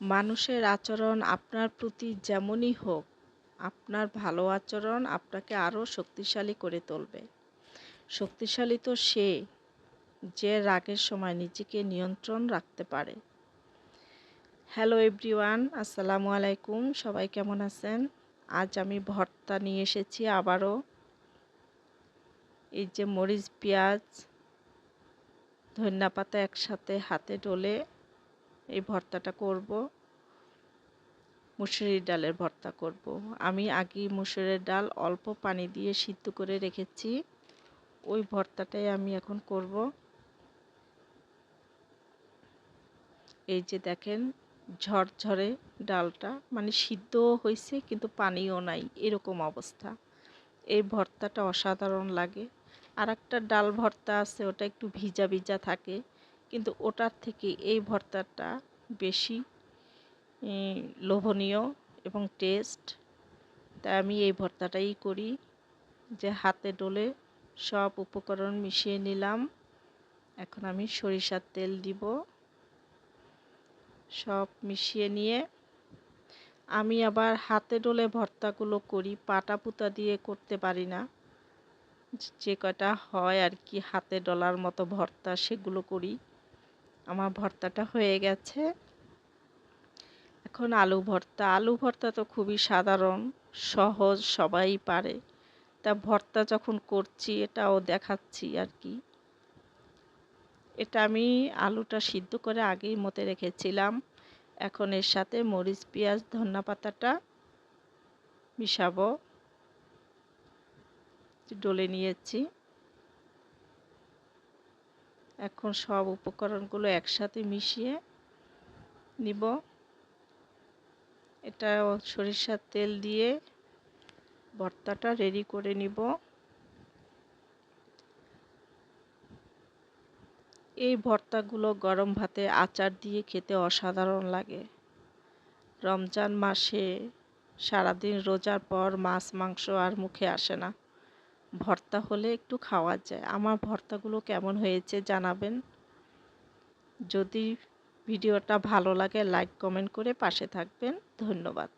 মানুষের আচরণ আপনার প্রতি যেমনই হোক, আপনার ভালো আচরণ আপনাকে আরও শক্তিশালী করে তুলবে। শক্তিশালী তো সে যে রাগের সময় নিজেকে নিয়ন্ত্রণ রাখতে পারে। হ্যালো এভরিওয়ান আসসালামু আলাইকুম, সবাই কেমন আছেন? আজ আমি ভর্তা নিয়ে এসেছি আবারও। এই যে মরিচ পেঁয়াজ, ধন্যা পাতা একসাথে হাতে ডলে এই ভর্তাটা করব। মুসুরির ডালের ভর্তা করব। আমি আগে মুসুরের ডাল অল্প পানি দিয়ে সিদ্ধ করে রেখেছি। ওই ভর্তাটাই আমি এখন করব। এই যে দেখেন, ঝরঝরে ডালটা মানে সিদ্ধও হয়েছে কিন্তু পানিও নাই, এরকম অবস্থা। এই ভর্তাটা অসাধারণ লাগে। আর একটা ডাল ভর্তা আছে, ওটা একটু ভিজা ভিজা থাকে। কিন্তু ওটার থেকে এই ভর্তাটা বেশি লোভনীয় এবং টেস্ট তাই আমি এই ভর্তাটাই করি, যে হাতে ডলে সব উপকরণ মিশিয়ে নিলাম। এখন আমি সরিষার তেল দিব। সব মিশিয়ে নিয়ে আমি আবার হাতে ডলে ভর্তাগুলো করি, পাটা পুতা দিয়ে করতে পারি না। যে কটা হয় আর কি, হাতে ডলার মতো ভর্তা সেগুলো করি। আমার ভর্তাটা হয়ে গেছে। এখন আলু ভর্তা। আলু ভর্তা তো খুবই সাধারণ, সহজ, সবাই পারে। তা ভর্তা যখন করছি, এটাও দেখাচ্ছি আর কি। এটা আমি আলুটা সিদ্ধ করে আগেই মতে রেখেছিলাম। এখন এর সাথে মরিচ, পেঁয়াজ ধন্যা পাতাটা মিশাবো। ডলে নিয়েছি। এখন সব উপকরণগুলো একসাথে মিশিয়ে নিব। এটা সরিষার তেল দিয়ে ভর্তাটা রেডি করে নিব। এই ভর্তাগুলো গরম ভাতে আচার দিয়ে খেতে অসাধারণ লাগে। রমজান মাসে সারাদিন রোজার পর মাছ, মাংস আর মুখে আসে না। ভর্তা হলে একটু খাওয়া যায়। আমার ভর্তাগুলো কেমন হয়েছে জানাবেন। যদি ভিডিওটা ভালো লাগে লাইক কমেন্ট করে পাশে থাকবেন। ধন্যবাদ।